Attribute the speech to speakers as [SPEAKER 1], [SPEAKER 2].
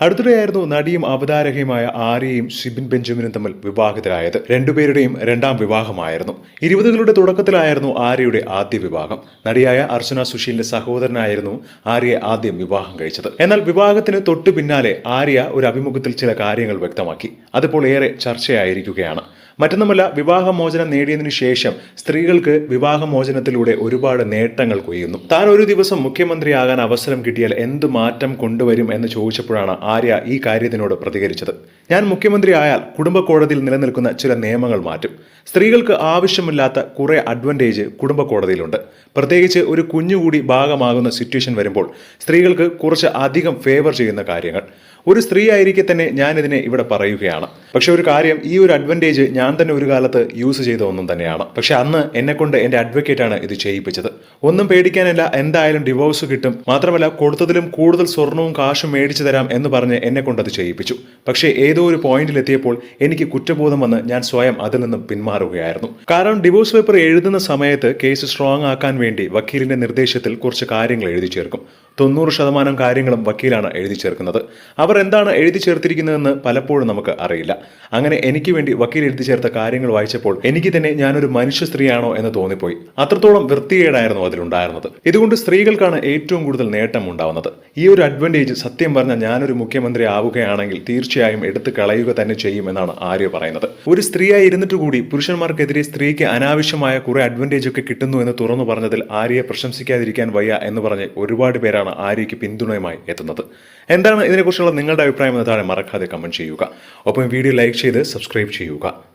[SPEAKER 1] അടുത്തിടെയായിരുന്നു നടിയും അവതാരകയുമായ ആര്യയും ഷിബിൻ ബെഞ്ചമിനും തമ്മിൽ വിവാഹിതരായത്. രണ്ടുപേരുടെയും രണ്ടാം വിവാഹമായിരുന്നു. ഇരുപതുകളുടെ തുടക്കത്തിലായിരുന്നു ആര്യയുടെ ആദ്യ വിവാഹം. നടിയായ അർച്ചന സുശീലിന്റെ സഹോദരനായിരുന്നു ആര്യയെ ആദ്യം വിവാഹം കഴിച്ചത്. എന്നാൽ വിവാഹത്തിന് തൊട്ടു പിന്നാലെ ആര്യ ഒരു അഭിമുഖത്തിൽ ചില കാര്യങ്ങൾ വ്യക്തമാക്കി. അതിപ്പോൾ ഏറെ ചർച്ചയായിരിക്കുകയാണ്. മറ്റൊന്നുമല്ല വിവാഹമോചനം നേടിയതിനു ശേഷം സ്ത്രീകൾക്ക് വിവാഹമോചനത്തിലൂടെ ഒരുപാട് നേട്ടങ്ങൾ കൊയ്യുന്നു. താൻ ഒരു ദിവസം മുഖ്യമന്ത്രിയാകാൻ അവസരം കിട്ടിയാൽ എന്ത് മാറ്റം കൊണ്ടുവരും എന്ന് ചോദിച്ചപ്പോഴാണ് ആര്യ ഈ കാര്യത്തിനോട് പ്രതികരിച്ചത്. ഞാൻ മുഖ്യമന്ത്രി ആയാൽ കുടുംബ കോടതിയിൽ നിലനിൽക്കുന്ന ചില നിയമങ്ങൾ മാറ്റും. സ്ത്രീകൾക്ക് ആവശ്യമില്ലാത്ത കുറെ അഡ്വാന്റേജ് കുടുംബ കോടതിയിലുണ്ട് പ്രത്യേകിച്ച് ഒരു കുഞ്ഞുകൂടി ഭാഗമാകുന്ന സിറ്റുവേഷൻ വരുമ്പോൾ സ്ത്രീകൾക്ക് കുറച്ച് അധികം ഫേവർ ചെയ്യുന്ന കാര്യങ്ങൾ. ഒരു സ്ത്രീ ആയിരിക്കെ തന്നെ ഞാനിതിനെ ഇവിടെ പറയുകയാണ്. പക്ഷെ ഒരു കാര്യം ഈ ഒരു അഡ്വാന്റേജ് ഞാൻ തന്നെ ഒരു കാലത്ത് യൂസ് ചെയ്ത ഒന്നും തന്നെയാണ്. പക്ഷെ അന്ന് എന്നെ കൊണ്ട് എന്റെ അഡ്വക്കേറ്റ് ആണ് ഇത് ചെയ്യിപ്പിച്ചത്. ഒന്നും പേടിക്കാനല്ല എന്തായാലും ഡിവോഴ്സ് കിട്ടും. മാത്രമല്ല കൊടുത്തതിലും കൂടുതൽ സ്വർണവും കാശും മേടിച്ചു തരാം എന്ന് പറഞ്ഞ് എന്നെ കൊണ്ട് അത് ചെയ്യിപ്പിച്ചു. പക്ഷേ ഏതോ ഒരു പോയിന്റിൽ എത്തിയപ്പോൾ എനിക്ക് കുറ്റബോധം വന്ന് ഞാൻ സ്വയം അതിൽ നിന്നും പിന്മാറുകയായിരുന്നു. കാരണം ഡിവോഴ്സ് പേപ്പർ എഴുതുന്ന സമയത്ത് കേസ് സ്ട്രോങ് ആക്കാൻ വേണ്ടി വക്കീലിന്റെ നിർദ്ദേശത്തിൽ കുറച്ച് കാര്യങ്ങൾ എഴുതി ചേർക്കും. തൊണ്ണൂറ് ശതമാനം കാര്യങ്ങളും വക്കീലാണ് എഴുതി ചേർക്കുന്നത്. അവർ എന്താണ് എഴുതി ചേർത്തിരിക്കുന്നതെന്ന് പലപ്പോഴും നമുക്ക് അറിയില്ല. അങ്ങനെ എനിക്ക് വേണ്ടി വക്കീൽ എഴുതി ചേർത്ത കാര്യങ്ങൾ വായിച്ചപ്പോൾ എനിക്ക് തന്നെ ഞാനൊരു മനുഷ്യ സ്ത്രീയാണോ എന്ന് തോന്നിപ്പോയി. അത്രത്തോളം വൃത്തികേടായിരുന്നു അതിലുണ്ടായിരുന്നത്. ഇതുകൊണ്ട് സ്ത്രീകൾക്കാണ് ഏറ്റവും കൂടുതൽ നേട്ടം ഉണ്ടാവുന്നത്. ഈ ഒരു അഡ്വാന്റേജ് സത്യം പറഞ്ഞ ഞാനൊരു മുഖ്യമന്ത്രി ആവുകയാണെങ്കിൽ തീർച്ചയായും എടുത്തു കളയുക തന്നെ ചെയ്യുമെന്നാണ് ആര്യ പറയുന്നത്. ഒരു സ്ത്രീയായി ഇരുന്നിട്ട് കൂടി പുരുഷന്മാർക്കെതിരെ സ്ത്രീക്ക് അനാവശ്യമായ കുറെ അഡ്വാന്റേജ് ഒക്കെ കിട്ടുന്നു എന്ന് തുറന്നു പറഞ്ഞതിൽ ആര്യയെ പ്രശംസിക്കാതിരിക്കാൻ വയ്യ എന്ന് പറഞ്ഞ് ഒരുപാട് പേരാണ് ആര്യയ്ക്ക് പിന്തുണയുമായി എത്തുന്നത്. എന്താണ് ഇതിനെക്കുറിച്ചുള്ള നിങ്ങളുടെ അഭിപ്രായം എന്ന് താഴെ മറക്കാതെ കമന്റ് ചെയ്യുക. ഒപ്പം വീഡിയോ ലൈക്ക് ചെയ്ത് സബ്സ്ക്രൈബ് ചെയ്യുക.